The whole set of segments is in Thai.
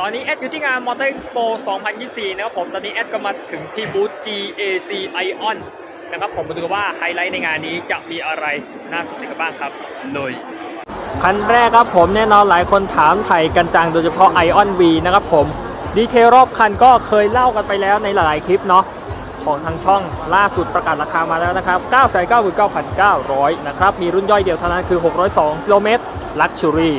ตอนนี้แอดอยู่ที่งาน Motor Expo 2024 นะครับผม ตอนนี้แอดก็มาถึงที่บูธ GAC Ion นะครับผมมาดูกันว่าไฮไลท์ในงานนี้จะมีอะไรน่าสนใจกันบ้างครับเลยคันแรกครับผมแน่นอนหลายคนถามไถ่กันจังโดยเฉพาะ Ion V นะครับผม ดีเทลรอบคันก็เคยเล่ากันไปแล้วในหลายๆคลิปเนาะของทางช่องล่าสุดประกาศราคามาแล้วนะครับ 999,900 นะครับ มีรุ่นย่อยเดียวเท่านั้นคือ 602กิโลเมตร Luxury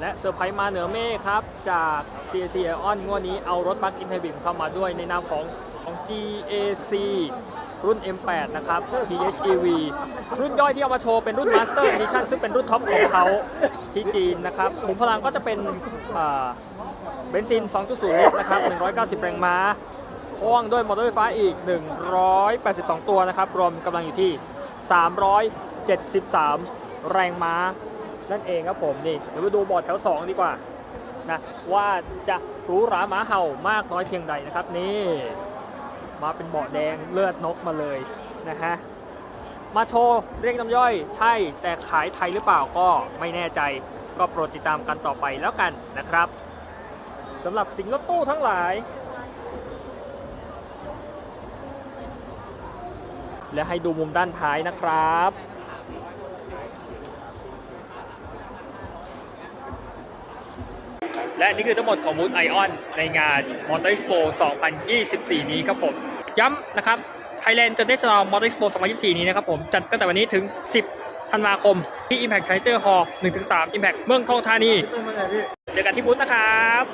และเซอร์ไพรส์มาเหนือเมฆครับ จาก GAC Ion งวดนี้เอารถบัคอินเทอร์บิมเข้ามาด้วยในนามของของ GAC รุ่น M8 นะครับ PHEV รุ่นย่อยที่เอามาโชว์เป็นรุ่น Master Edition ซึ่งเป็นรุ่นท็อปของเขาที่จีนนะครับขุมพลังก็จะเป็นเบนซิน 2.0 ลิตรนะครับ 190 แรงม้าพ่วงด้วยมอเตอร์ไฟฟ้าอีก 182 ตัวนะครับ รวมกำลังอยู่ที่ 373 แรงม้า นั่นเองครับผมนี่เดี๋ยวไปดูบอร์ดแถว 2 ดีกว่านะว่าจะหรูหราหมาเห่ามากน้อยเพียงใดนะครับนี่มาเป็นเบาะแดงเลือดนกมาเลยนะฮะมาโชว์เรียกน้ำย่อยใช่แต่ขายไทยหรือเปล่าก็ไม่แน่ใจก็โปรดติดตามกันต่อไปแล้วกันนะครับสำหรับสิงห์รถตู้ทั้งหลาย และให้ดูมุมด้านท้ายนะครับ และนี่คือทั้งหมดของมูดไอออนในงาน Motor Expo 2024 นี้ครับผม ย้ำนะครับ Thailand International Motor Expo 2024 นี้นะครับผม จัดตั้งแต่วันนี้ถึง 10 ธันวาคม ที่ Impact Challenger Hall 1-3 Impact เมืองทองธานี เจอกันที่บูธนะครับ